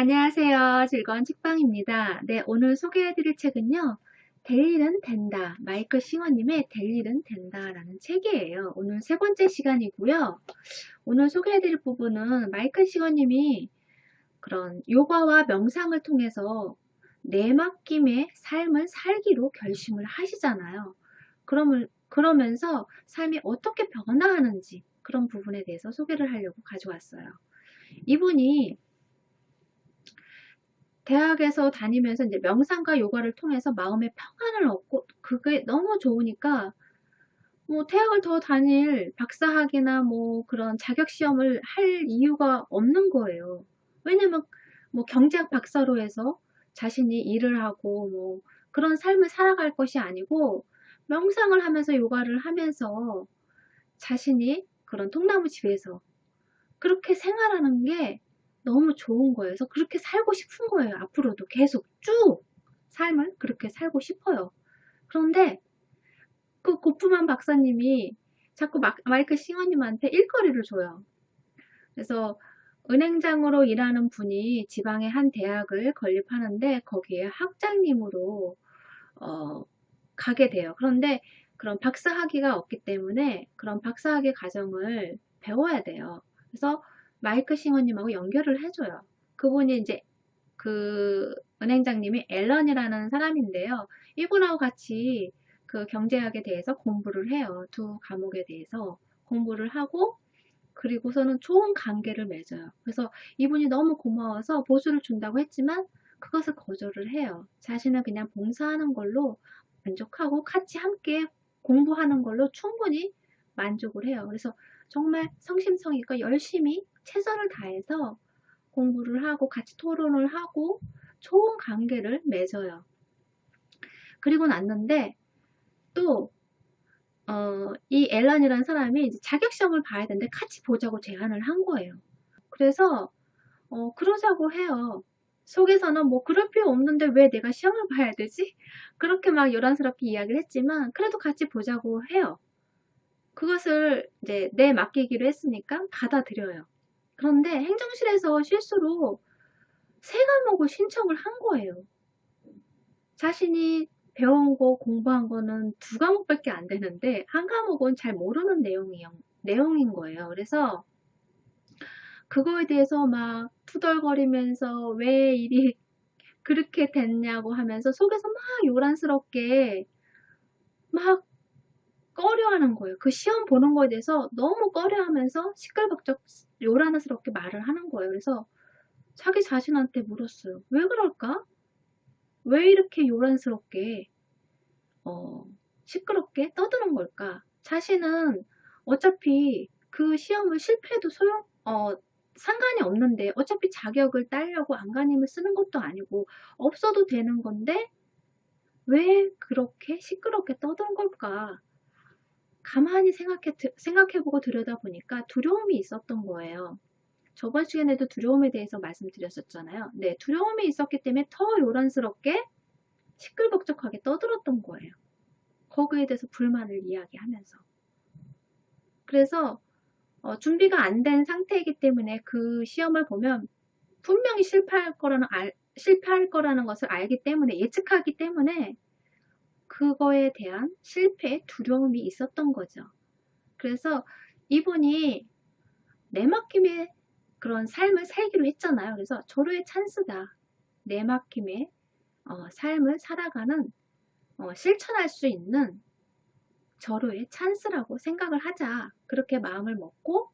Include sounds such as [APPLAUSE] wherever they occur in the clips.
안녕하세요. 즐거운 책방입니다. 네, 오늘 소개해드릴 책은요. 될 일은 된다. 마이클 싱어님의 될 일은 된다라는 책이에요. 오늘 세 번째 시간이고요. 오늘 소개해드릴 부분은 마이클 싱어님이 그런 요가와 명상을 통해서 내 맡김의 삶을 살기로 결심을 하시잖아요. 그러면, 그러면서 삶이 어떻게 변화하는지 그런 부분에 대해서 소개를 하려고 가져왔어요. 이분이 대학에서 다니면서 이제 명상과 요가를 통해서 마음의 평안을 얻고 그게 너무 좋으니까 뭐 대학을 더 다닐 박사학위나 뭐 그런 자격 시험을 할 이유가 없는 거예요. 왜냐면 뭐 경제학 박사로 해서 자신이 일을 하고 뭐 그런 삶을 살아갈 것이 아니고 명상을 하면서 요가를 하면서 자신이 그런 통나무 집에서 그렇게 생활하는 게 너무 좋은 거예요. 그래서 그렇게 살고 싶은 거예요. 앞으로도 계속 쭉 삶을 그렇게 살고 싶어요. 그런데 그 고프만 박사님이 자꾸 마, 마이크 싱어님한테 일거리를 줘요. 그래서 은행장으로 일하는 분이 지방의 한 대학을 건립하는데 거기에 학장님으로 어, 가게 돼요. 그런데 그런 박사학위가 없기 때문에 그런 박사학위 과정을 배워야 돼요. 그래서 마이크 싱어님하고 연결을 해줘요. 그분이 이제 그 은행장님이 앨런이라는 사람인데요. 이분하고 같이 그 경제학에 대해서 공부를 해요. 두 과목에 대해서 공부를 하고 그리고서는 좋은 관계를 맺어요. 그래서 이분이 너무 고마워서 보수를 준다고 했지만 그것을 거절을 해요. 자신은 그냥 봉사하는 걸로 만족하고 같이 함께 공부하는 걸로 충분히 만족을 해요. 그래서 정말 성심성의껏 열심히 최선을 다해서 공부를 하고 같이 토론을 하고 좋은 관계를 맺어요. 그리고 났는데 또 어, 이 앨런이라는 사람이 자격 시험을 봐야 되는데 같이 보자고 제안을 한 거예요. 그래서 어, 그러자고 해요. 속에서는 뭐 그럴 필요 없는데 왜 내가 시험을 봐야 되지? 그렇게 막 요란스럽게 이야기를 했지만 그래도 같이 보자고 해요. 그것을 이제 내 맡기기로 했으니까 받아들여요. 그런데 행정실에서 실수로 세 과목을 신청을 한 거예요. 자신이 배운 거, 공부한 거는 두 과목밖에 안 되는데 한 과목은 잘 모르는 내용이, 내용인 거예요. 그래서 그거에 대해서 막 투덜거리면서 왜 일이 그렇게 됐냐고 하면서 속에서 막 요란스럽게 막 꺼려하는 거예요. 그 시험 보는 거에 대해서 너무 꺼려하면서 시끌벅적 요란스럽게 말을 하는 거예요. 그래서 자기 자신한테 물었어요. 왜 그럴까? 왜 이렇게 요란스럽게 어, 시끄럽게 떠드는 걸까? 자신은 어차피 그 시험을 실패해도 소용 어, 상관이 없는데 어차피 자격을 따려고 안간힘을 쓰는 것도 아니고 없어도 되는 건데 왜 그렇게 시끄럽게 떠든 걸까? 가만히 생각해, 생각해보고 들여다보니까 두려움이 있었던 거예요. 저번 시간에도 두려움에 대해서 말씀드렸었잖아요. 네, 두려움이 있었기 때문에 더 요란스럽게 시끌벅적하게 떠들었던 거예요. 거기에 대해서 불만을 이야기하면서. 그래서 어, 준비가 안 된 상태이기 때문에 그 시험을 보면 분명히 실패할 거라는 알, 실패할 거라는 것을 알기 때문에 예측하기 때문에 그거에 대한 실패, 두려움이 있었던 거죠. 그래서 이분이 내맡김의 그런 삶을 살기로 했잖아요. 그래서 절호의 찬스다. 내맡김의 어, 삶을 살아가는 어, 실천할 수 있는 절호의 찬스라고 생각을 하자. 그렇게 마음을 먹고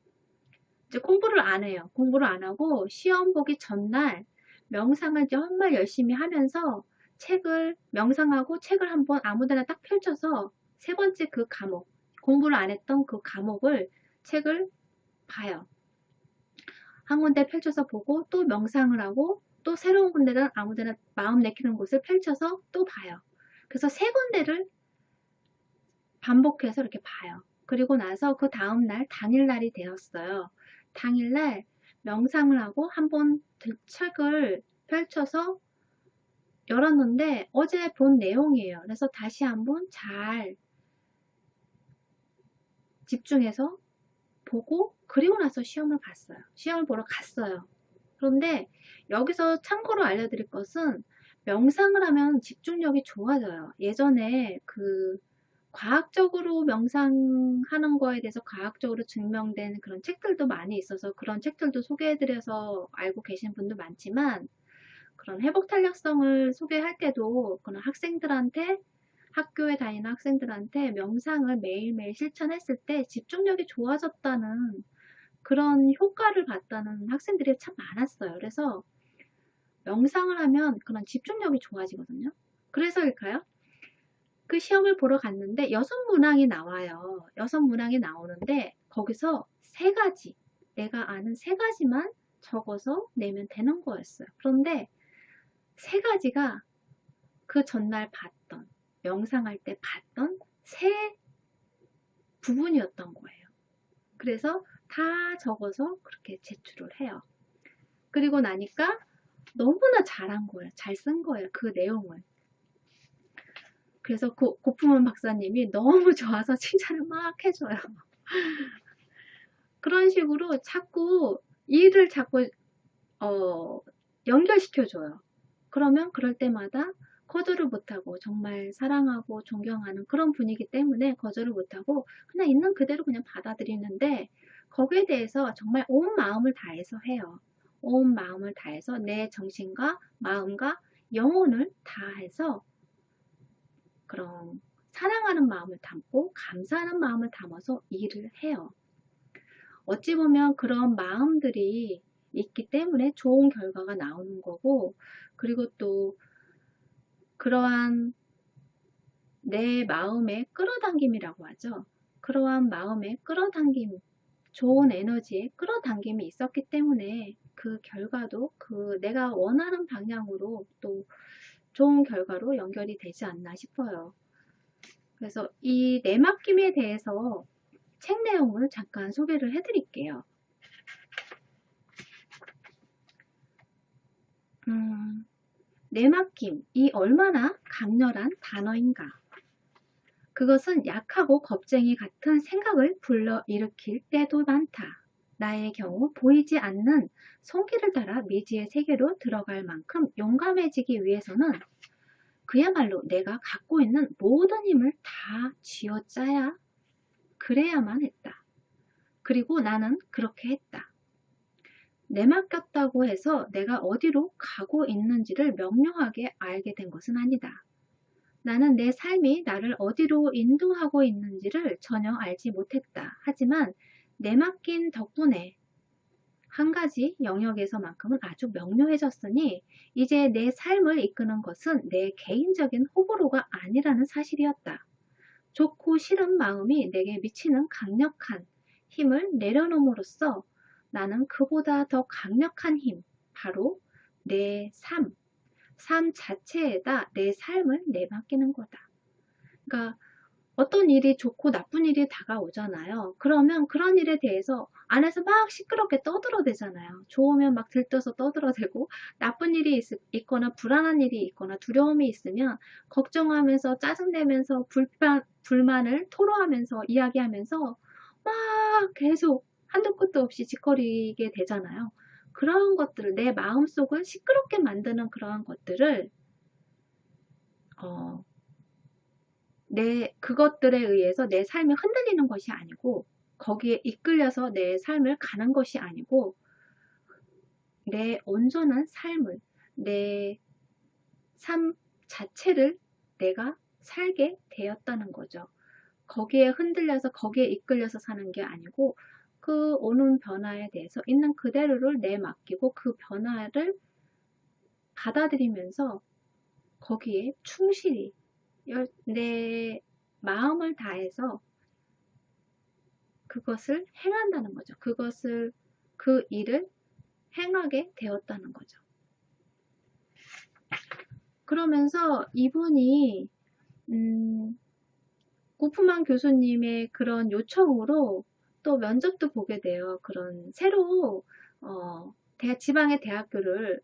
이제 공부를 안 해요. 공부를 안 하고 시험 보기 전날 명상을 정말 열심히 하면서 책을 명상하고 책을 한번 아무데나 딱 펼쳐서 세 번째 그 과목 공부를 안 했던 그 과목을 책을 봐요. 한 군데 펼쳐서 보고 또 명상을 하고 또 새로운 군데는 아무데나 마음 내키는 곳을 펼쳐서 또 봐요. 그래서 세 군데를 반복해서 이렇게 봐요. 그리고 나서 그 다음날 당일날이 되었어요. 당일날 명상을 하고 한번 책을 펼쳐서 열었는데 어제 본 내용이에요. 그래서 다시 한번 잘 집중해서 보고 그리고 나서 시험을 봤어요. 시험을 보러 갔어요. 그런데 여기서 참고로 알려드릴 것은 명상을 하면 집중력이 좋아져요. 예전에 그 과학적으로 명상하는 거에 대해서 과학적으로 증명된 그런 책들도 많이 있어서 그런 책들도 소개해드려서 알고 계신 분도 많지만 그런 회복 탄력성을 소개할 때도 그런 학생들한테 학교에 다니는 학생들한테 명상을 매일매일 실천했을 때 집중력이 좋아졌다는 그런 효과를 봤다는 학생들이 참 많았어요. 그래서 명상을 하면 그런 집중력이 좋아지거든요. 그래서일까요? 그 시험을 보러 갔는데 여섯 문항이 나와요. 여섯 문항이 나오는데 거기서 세 가지, 내가 아는 세 가지만 적어서 내면 되는 거였어요. 그런데 세 가지가 그 전날 봤던, 명상할 때 봤던 세 부분이었던 거예요. 그래서 다 적어서 그렇게 제출을 해요. 그리고 나니까 너무나 잘한 거예요. 잘 쓴 거예요. 그 내용을. 그래서 고, 고품원 박사님이 너무 좋아서 [LAUGHS] 칭찬을 막 해줘요. 그런 식으로 자꾸 일을 자꾸 어, 연결시켜줘요. 그러면 그럴 때마다 거절을 못하고 정말 사랑하고 존경하는 그런 분위기 때문에 거절을 못하고 그냥 있는 그대로 그냥 받아들이는데 거기에 대해서 정말 온 마음을 다해서 해요. 온 마음을 다해서 내 정신과 마음과 영혼을 다해서 그런 사랑하는 마음을 담고 감사하는 마음을 담아서 일을 해요. 어찌 보면 그런 마음들이 있기 때문에 좋은 결과가 나오는 거고 그리고 또 그러한 내 마음의 끌어당김이라고 하죠. 그러한 마음의 끌어당김, 좋은 에너지의 끌어당김이 있었기 때문에 그 결과도 그 내가 원하는 방향으로 또 좋은 결과로 연결이 되지 않나 싶어요. 그래서 이 내맡김에 대해서 책 내용을 잠깐 소개를 해드릴게요. 음, 내맡김, 이 얼마나 강렬한 단어인가. 그것은 약하고 겁쟁이 같은 생각을 불러일으킬 때도 많다. 나의 경우 보이지 않는 손길을 따라 미지의 세계로 들어갈 만큼 용감해지기 위해서는 그야말로 내가 갖고 있는 모든 힘을 다 쥐어짜야 그래야만 했다. 그리고 나는 그렇게 했다. 내맡겼다고 해서 내가 어디로 가고 있는지를 명료하게 알게 된 것은 아니다. 나는 내 삶이 나를 어디로 인도하고 있는지를 전혀 알지 못했다. 하지만 내맡긴 덕분에 한 가지 영역에서만큼은 아주 명료해졌으니 이제 내 삶을 이끄는 것은 내 개인적인 호불호가 아니라는 사실이었다. 좋고 싫은 마음이 내게 미치는 강력한 힘을 내려놓음으로써 나는 그보다 더 강력한 힘, 바로 내 삶, 삶 자체에다 내 삶을 내맡기는 거다. 그러니까 어떤 일이 좋고 나쁜 일이 다가오잖아요. 그러면 그런 일에 대해서 안에서 막 시끄럽게 떠들어대잖아요. 좋으면 막 들떠서 떠들어대고 나쁜 일이 있, 거나 불안한 일이 있거나 두려움이 있으면 걱정하면서 짜증내면서 불만, 불만을 토로하면서 이야기하면서 막 계속 한도 끝도 없이 짓거리게 되잖아요. 그런 것들을 내 마음속을 시끄럽게 만드는 그러한 것들을 어, 내 그것들에 의해서 내 삶이 흔들리는 것이 아니고 거기에 이끌려서 내 삶을 가는 것이 아니고 내 온전한 삶을 내 삶 자체를 내가 살게 되었다는 거죠. 거기에 흔들려서 거기에 이끌려서 사는 게 아니고 그 오는 변화에 대해서 있는 그대로를 내맡기고 그 변화를 받아들이면서 거기에 충실히 내 마음을 다해서 그것을 행한다는 거죠. 그것을 그 일을 행하게 되었다는 거죠. 그러면서 이분이 음, 고프만 교수님의 그런 요청으로 또 면접도 보게 돼요. 그런 새로 어, 대, 지방의 대학교를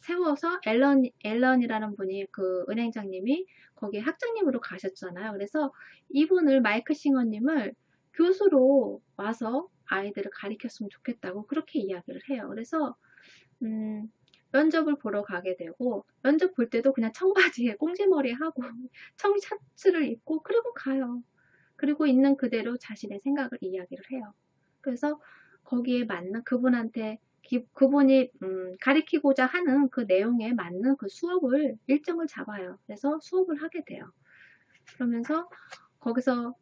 세워서 앨런, 앨런이라는 분이 그 은행장님이 거기에 학장님으로 가셨잖아요. 그래서 이분을 마이크 싱어님을 교수로 와서 아이들을 가르쳤으면 좋겠다고 그렇게 이야기를 해요. 그래서 음, 면접을 보러 가게 되고 면접 볼 때도 그냥 청바지에 꽁지머리 하고 [LAUGHS] 청셔츠를 입고 그리고 가요. 그리고 있는 그대로 자신의 생각을 이야기를 해요. 그래서 거기에 맞는 그분한테 기, 그분이 음, 가리키고자 하는 그 내용에 맞는 그 수업을 일정을 잡아요. 그래서 수업을 하게 돼요. 그러면서 거기서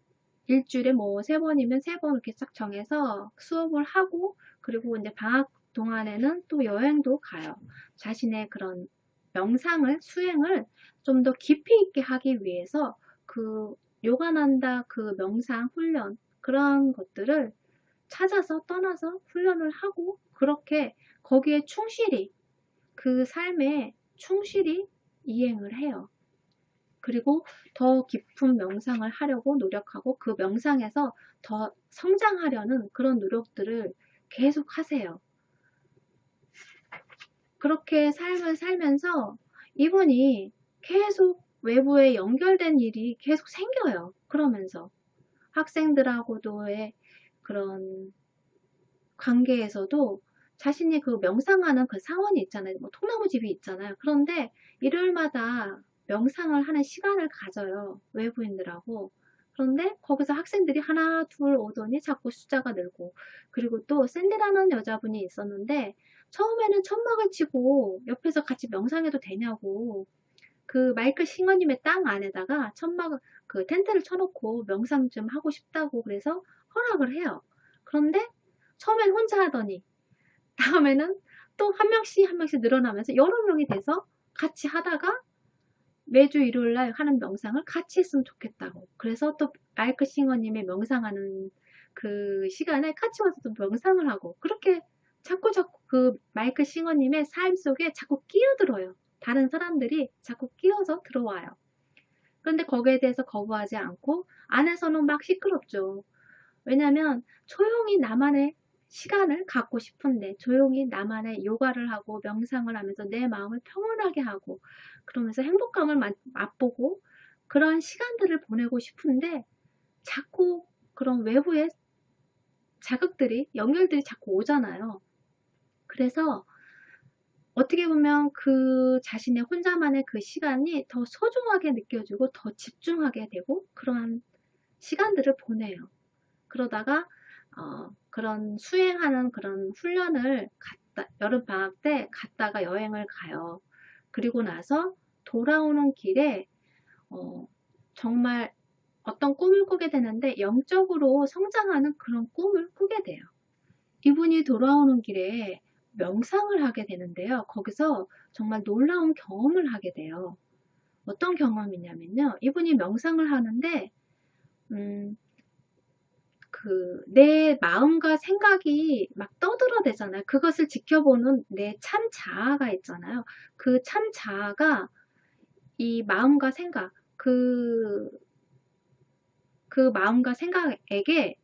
일주일에 뭐 세 번이면 세 번 이렇게 싹 정해서 수업을 하고 그리고 이제 방학 동안에는 또 여행도 가요. 자신의 그런 명상을 수행을 좀 더 깊이 있게 하기 위해서 그 요가난다 그 명상 훈련 그런 것들을 찾아서 떠나서 훈련을 하고 그렇게 거기에 충실히 그 삶에 충실히 이행을 해요. 그리고 더 깊은 명상을 하려고 노력하고 그 명상에서 더 성장하려는 그런 노력들을 계속 하세요. 그렇게 삶을 살면서 이분이 계속 외부에 연결된 일이 계속 생겨요. 그러면서 학생들하고도의 그런 관계에서도 자신이 그 명상하는 그 사원이 있잖아요. 뭐 통나무 집이 있잖아요. 그런데 일요일마다 명상을 하는 시간을 가져요. 외부인들하고. 그런데 거기서 학생들이 하나 둘 오더니 자꾸 숫자가 늘고 그리고 또 샌디라는 여자분이 있었는데 처음에는 천막을 치고 옆에서 같이 명상해도 되냐고 그 마이클 싱어님의 땅 안에다가 천막 그 텐트를 쳐놓고 명상 좀 하고 싶다고 그래서 허락을 해요. 그런데 처음엔 혼자 하더니 다음에는 또 한 명씩 한 명씩 늘어나면서 여러 명이 돼서 같이 하다가 매주 일요일 날 하는 명상을 같이 했으면 좋겠다고. 그래서 또 마이클 싱어님의 명상하는 그 시간에 같이 와서 또 명상을 하고 그렇게 자꾸 자꾸 그 마이클 싱어님의 삶 속에 자꾸 끼어들어요. 다른 사람들이 자꾸 끼어서 들어와요. 그런데 거기에 대해서 거부하지 않고 안에서는 막 시끄럽죠. 왜냐면 조용히 나만의 시간을 갖고 싶은데 조용히 나만의 요가를 하고 명상을 하면서 내 마음을 평온하게 하고 그러면서 행복감을 맛보고 그런 시간들을 보내고 싶은데 자꾸 그런 외부의 자극들이 연결들이 자꾸 오잖아요. 그래서 어떻게 보면 그 자신의 혼자만의 그 시간이 더 소중하게 느껴지고 더 집중하게 되고 그러한 시간들을 보내요. 그러다가 어, 그런 수행하는 그런 훈련을 갔다, 여름 방학 때 갔다가 여행을 가요. 그리고 나서 돌아오는 길에 어, 정말 어떤 꿈을 꾸게 되는데 영적으로 성장하는 그런 꿈을 꾸게 돼요. 이분이 돌아오는 길에 명상을 하게 되는데요. 거기서 정말 놀라운 경험을 하게 돼요. 어떤 경험이냐면요. 이분이 명상을 하는데 음, 그 내 마음과 생각이 막 떠들어대잖아요. 그것을 지켜보는 내 참 자아가 있잖아요. 그 참 자아가 이 마음과 생각, 그, 그 마음과 생각에게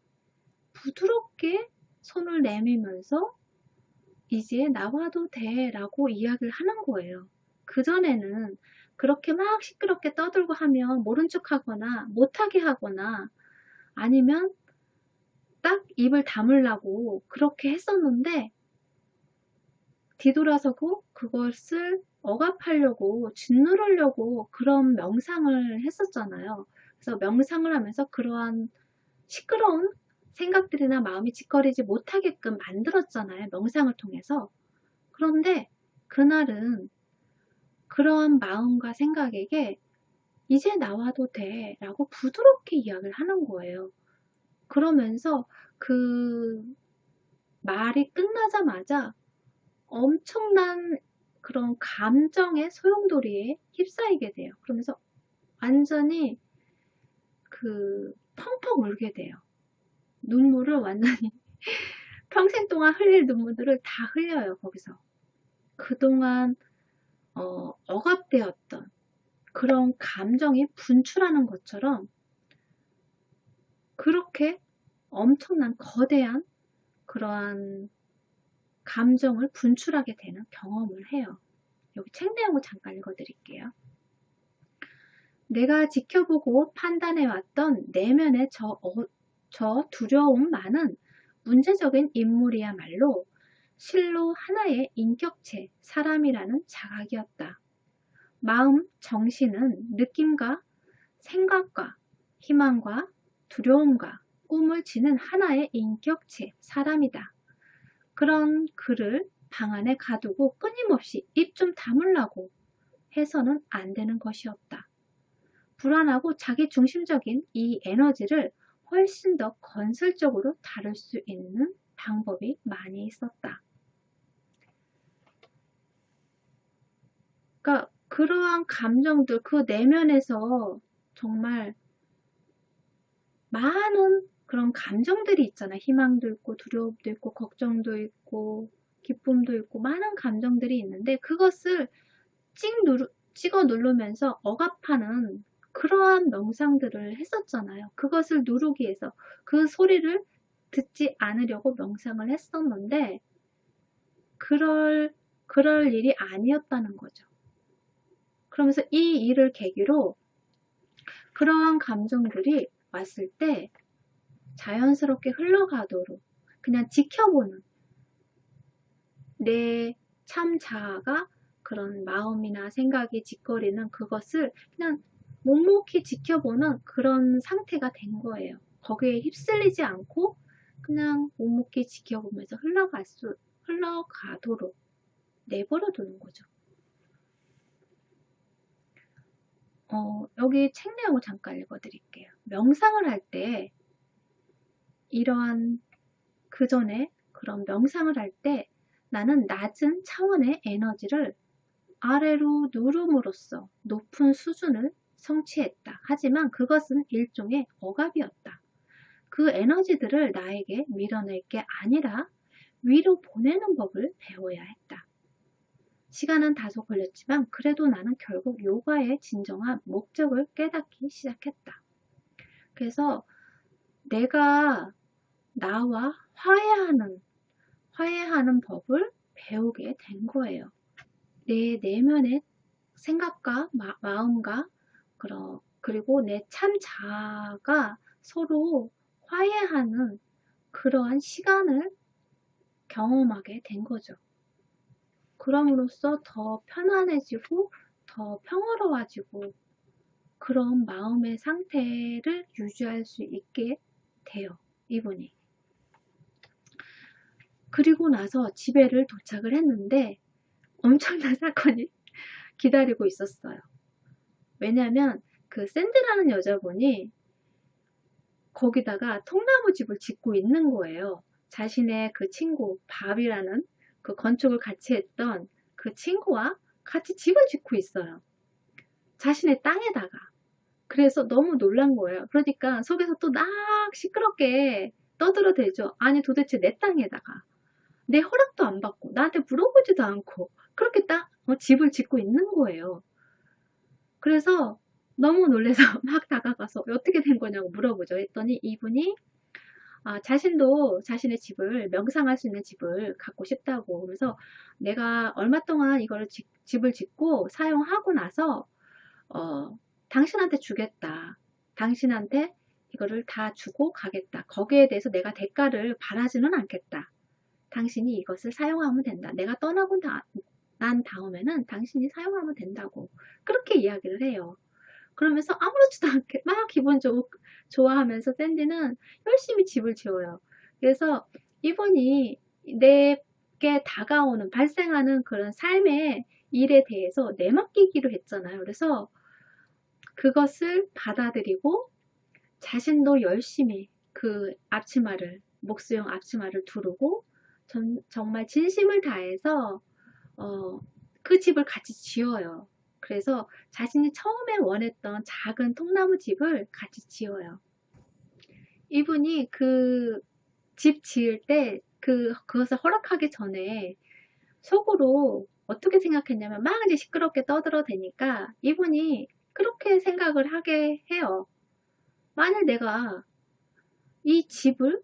부드럽게 손을 내밀면서 이제 나와도 돼 라고 이야기를 하는 거예요. 그전에는 그렇게 막 시끄럽게 떠들고 하면 모른 척 하거나 못하게 하거나 아니면 딱 입을 다물라고 그렇게 했었는데 뒤돌아서고 그것을 억압하려고 짓누르려고 그런 명상을 했었잖아요. 그래서 명상을 하면서 그러한 시끄러운 생각들이나 마음이 짓거리지 못하게끔 만들었잖아요. 명상을 통해서. 그런데 그날은 그러한 마음과 생각에게 이제 나와도 돼 라고 부드럽게 이야기를 하는 거예요. 그러면서 그 말이 끝나자마자 엄청난 그런 감정의 소용돌이에 휩싸이게 돼요. 그러면서 완전히 그 펑펑 울게 돼요. 눈물을 완전히 [LAUGHS] 평생 동안 흘릴 눈물들을 다 흘려요. 거기서. 그동안 어, 억압되었던 그런 감정이 분출하는 것처럼 그렇게 엄청난 거대한 그러한 감정을 분출하게 되는 경험을 해요. 여기 책 내용을 잠깐 읽어드릴게요. 내가 지켜보고 판단해왔던 내면의 저, 어, 저 두려움 많은 문제적인 인물이야말로 실로 하나의 인격체, 사람이라는 자각이었다. 마음, 정신은 느낌과 생각과 희망과 두려움과 꿈을 지는 하나의 인격체, 사람이다. 그런 그를 방 안에 가두고 끊임없이 입 좀 다물라고 해서는 안 되는 것이었다. 불안하고 자기 중심적인 이 에너지를 훨씬 더 건설적으로 다룰 수 있는 방법이 많이 있었다. 그러니까 그러한 감정들 그 내면에서 정말 많은 그런 감정들이 있잖아. 희망도 있고 두려움도 있고 걱정도 있고 기쁨도 있고 많은 감정들이 있는데 그것을 찍 누르, 찍어 누르면서 억압하는 그러한 명상들을 했었잖아요. 그것을 누르기 위해서 그 소리를 듣지 않으려고 명상을 했었는데 그럴 그럴 일이 아니었다는 거죠. 그러면서 이 일을 계기로 그러한 감정들이 왔을 때 자연스럽게 흘러가도록 그냥 지켜보는 내 참 자아가 그런 마음이나 생각이 짓거리는 그것을 그냥 묵묵히 지켜보는 그런 상태가 된 거예요. 거기에 휩쓸리지 않고 그냥 묵묵히 지켜보면서 흘러갈 수, 흘러가도록 내버려 두는 거죠. 어, 여기 책 내용을 잠깐 읽어드릴게요. 명상을 할 때 이러한 그 전에 그런 명상을 할 때 나는 낮은 차원의 에너지를 아래로 누름으로써 높은 수준을 성취했다. 하지만 그것은 일종의 억압이었다. 그 에너지들을 나에게 밀어낼 게 아니라 위로 보내는 법을 배워야 했다. 시간은 다소 걸렸지만 그래도 나는 결국 요가의 진정한 목적을 깨닫기 시작했다. 그래서 내가 나와 화해하는 화해하는 법을 배우게 된 거예요. 내 내면의 생각과 마, 음과 그리고 내 참 자아가 서로 화해하는 그러한 시간을 경험하게 된 거죠. 그럼으로써 더 편안해지고 더 평화로워지고 그런 마음의 상태를 유지할 수 있게 돼요. 이분이. 그리고 나서 집에를 도착을 했는데 엄청난 사건이 [LAUGHS] 기다리고 있었어요. 왜냐하면 그 샌드라는 여자분이 거기다가 통나무 집을 짓고 있는 거예요. 자신의 그 친구 밥이라는 그 건축을 같이 했던 그 친구와 같이 집을 짓고 있어요. 자신의 땅에다가. 그래서 너무 놀란 거예요. 그러니까 속에서 또 막 시끄럽게 떠들어대죠. 아니 도대체 내 땅에다가 내 허락도 안 받고 나한테 물어보지도 않고 그렇게 딱 어, 집을 짓고 있는 거예요. 그래서 너무 놀래서 [LAUGHS] 막 다가가서 어떻게 된 거냐고 물어보죠. 했더니 이분이 아, 자신도 자신의 집을 명상할 수 있는 집을 갖고 싶다고 그래서 내가 얼마 동안 이거를 지, 집을 짓고 사용하고 나서 어, 당신한테 주겠다. 당신한테 이거를 다 주고 가겠다. 거기에 대해서 내가 대가를 바라지는 않겠다. 당신이 이것을 사용하면 된다. 내가 떠나고 다, 난 다음에는 당신이 사용하면 된다고. 그렇게 이야기를 해요. 그러면서 아무렇지도 않게 막 기분 좋, 좋아하면서 샌디는 열심히 집을 지어요. 그래서 이분이 내게 다가오는 발생하는 그런 삶의 일에 대해서 내맡기기로 했잖아요. 그래서 그것을 받아들이고 자신도 열심히 그 앞치마를 목수용 앞치마를 두르고 전, 정말 진심을 다해서 어, 그 집을 같이 지어요. 그래서 자신이 처음에 원했던 작은 통나무 집을 같이 지어요. 이분이 그 집 지을 때 그, 그것을 허락하기 전에 속으로 어떻게 생각했냐면 막 이제 시끄럽게 떠들어대니까 이분이 그렇게 생각을 하게 해요. 만일 내가 이 집을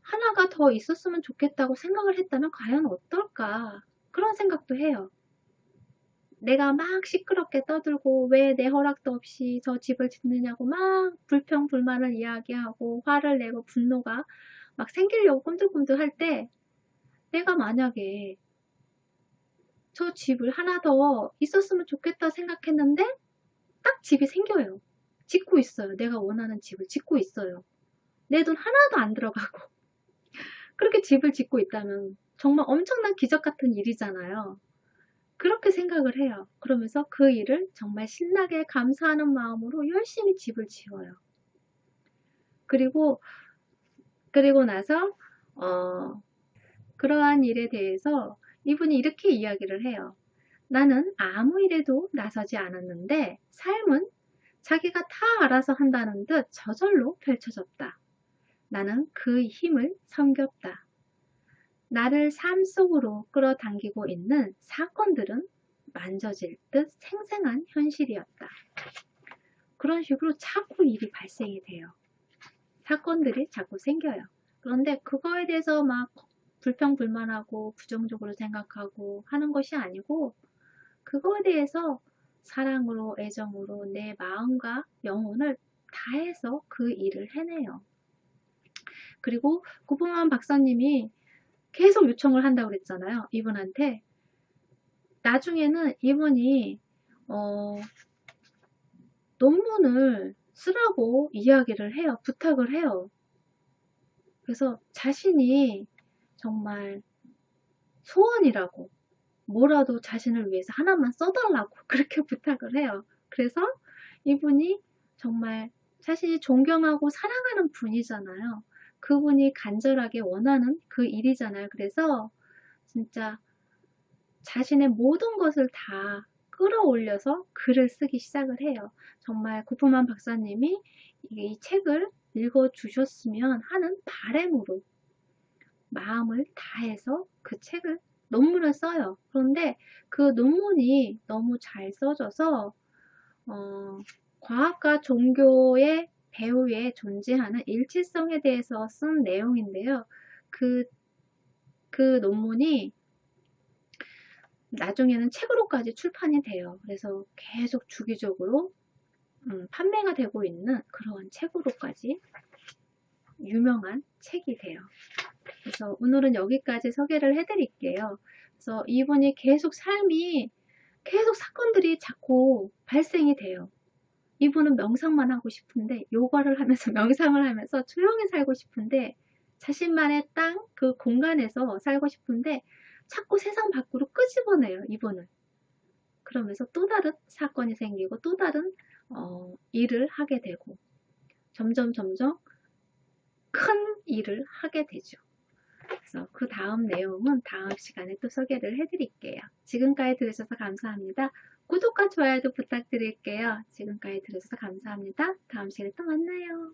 하나가 더 있었으면 좋겠다고 생각을 했다면 과연 어떨까 그런 생각도 해요. 내가 막 시끄럽게 떠들고 왜 내 허락도 없이 저 집을 짓느냐고 막 불평불만을 이야기하고 화를 내고 분노가 막 생기려고 꿈들꿈들 할 때 내가 만약에 저 집을 하나 더 있었으면 좋겠다 생각했는데 딱 집이 생겨요. 짓고 있어요. 내가 원하는 집을 짓고 있어요. 내 돈 하나도 안 들어가고 [LAUGHS] 그렇게 집을 짓고 있다면 정말 엄청난 기적 같은 일이잖아요. 그렇게 생각을 해요. 그러면서 그 일을 정말 신나게 감사하는 마음으로 열심히 집을 지어요. 그리고 그리고 나서 어, 그러한 일에 대해서 이분이 이렇게 이야기를 해요. 나는 아무 일에도 나서지 않았는데 삶은 자기가 다 알아서 한다는 듯 저절로 펼쳐졌다. 나는 그 힘을 섬겼다. 나를 삶 속으로 끌어당기고 있는 사건들은 만져질 듯 생생한 현실이었다. 그런 식으로 자꾸 일이 발생이 돼요. 사건들이 자꾸 생겨요. 그런데 그거에 대해서 막 불평불만하고 부정적으로 생각하고 하는 것이 아니고 그거에 대해서 사랑으로 애정으로 내 마음과 영혼을 다해서 그 일을 해내요. 그리고 구봉환 박사님이 계속 요청을 한다고 그랬잖아요. 이분한테. 나중에는 이분이 어, 논문을 쓰라고 이야기를 해요. 부탁을 해요. 그래서 자신이 정말 소원이라고 뭐라도 자신을 위해서 하나만 써달라고 [LAUGHS] 그렇게 부탁을 해요. 그래서 이분이 정말 자신이 존경하고 사랑하는 분이잖아요. 그분이 간절하게 원하는 그 일이잖아요. 그래서 진짜 자신의 모든 것을 다 끌어올려서 글을 쓰기 시작을 해요. 정말 구프만 박사님이 이 책을 읽어주셨으면 하는 바램으로 마음을 다해서 그 책을 논문을 써요. 그런데 그 논문이 너무 잘 써져서 어, 과학과 종교의 배후에 존재하는 일치성에 대해서 쓴 내용인데요. 그, 그 논문이 나중에는 책으로까지 출판이 돼요. 그래서 계속 주기적으로 음, 판매가 되고 있는 그러한 책으로까지 유명한 책이 돼요. 그래서 오늘은 여기까지 소개를 해드릴게요. 그래서 이분이 계속 삶이 계속 사건들이 자꾸 발생이 돼요. 이분은 명상만 하고 싶은데 요가를 하면서 [LAUGHS] 명상을 하면서 조용히 살고 싶은데 자신만의 땅 그 공간에서 살고 싶은데 자꾸 세상 밖으로 끄집어내요 이분을. 그러면서 또 다른 사건이 생기고 또 다른 어, 일을 하게 되고 점점 점점 큰 일을 하게 되죠. 그래서 그 다음 내용은 다음 시간에 또 소개를 해드릴게요. 지금까지 들으셔서 감사합니다 구독과 좋아요도 부탁드릴게요. 지금까지 들어주셔서 감사합니다. 다음 시간에 또 만나요.